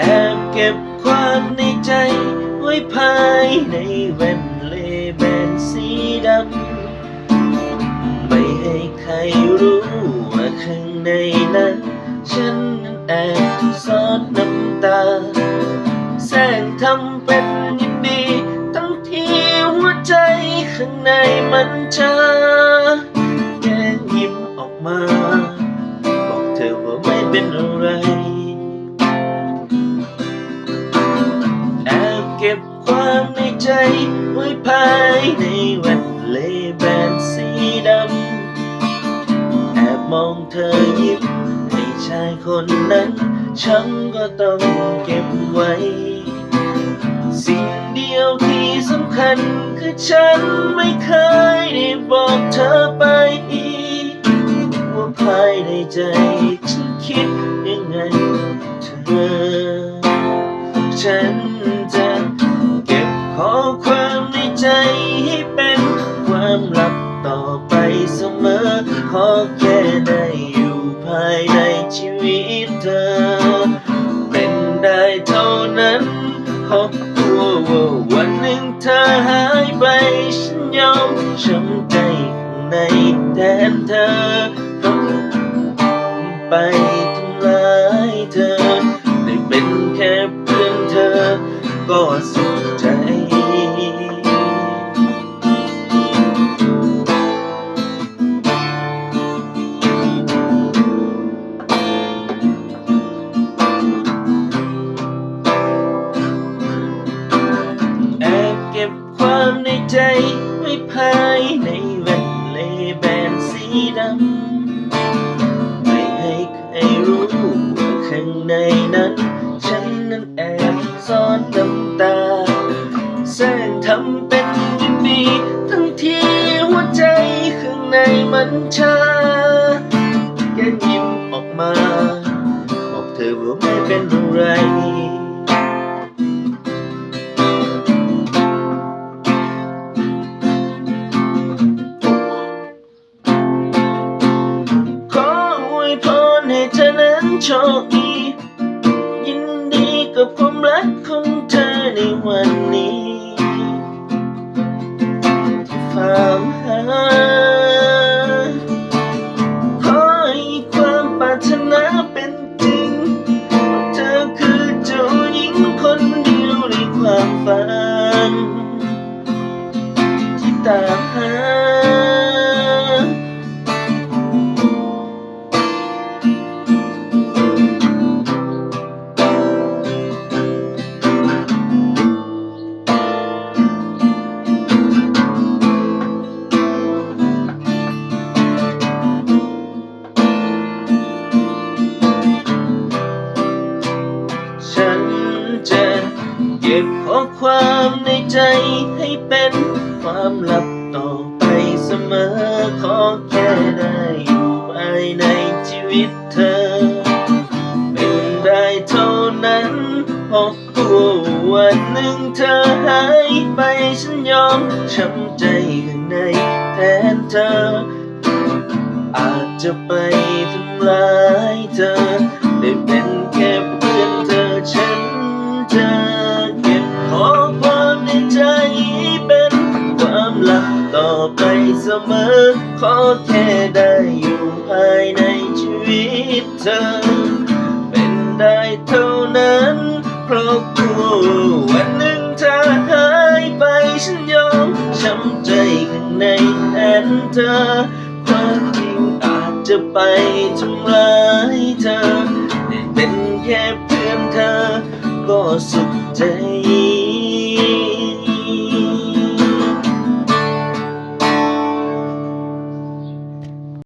แอบเก็บความในใจ ไว้ภายในแว่นเลแบนสีดำ ไม่ให้ใครรู้ว่าข้างในนั้น ฉันนั้นแอบซ่อนน้ำตา แสร้งทำเป็นยินดีทั้งที่หัวใจข้างในมันชาแความในใจไว้ภายในแว่นเลแบนสีดำ แอบมองเธอยิ้มให้ชายคนนั้น ฉันก็ต้องเก็บไว้ สิ่งเดียวที่สำคัญคือฉันไม่เคยได้บอกเธอไปอีคว่าภายในใจฉันคิดยังไงเธอฉัน ความในใจให้เป็นความลับต่อไปเสมอ ขอแค่ได้อยู่ภายในชีวิตเธอ เป็นได้เท่านั้นขอกลัวว่าวันหนึ่งเธอหายไป ฉันยอมช้ำใจข้างในแทนเธอเพราะไปำไม่ให้ใครรู้ว่าข้างในนั้น ฉันนั้นแอบซ่อนน้ำตาแสร้งทำเป็นยินดีทั้งที่หัวใจข้างในมันชาแกยิ้มออกมา บอกเธอว่าไม่เป็นไร โชคดียินดีกับความรักของเธอในวันนี้ที่ฝากหา ความในใจให้เป็นความลับต่อไปเสมอ ขอแค่ได้อยู่ภายในชีวิตเธอ เป็นได้เท่านั้นเพราะกลัววันหนึ่งเธอหายไปฉันยอมช้ำใจข้างในแทนเธอ อาจจะไปทำร้ายเธอได้เป็น ต่อไปเสมอ ขอแค่ได้อยู่ภายในชีวิตเธอ เป็นได้เท่านั้น เพราะกลัววันหนึ่งเธอหายไปฉันยอมช้ำใจข้างในแทนเธอ ความจริงอาจจะไปทำร้ายเธอได้เป็นแค่เพื่อนเธอ ก็สุขใจ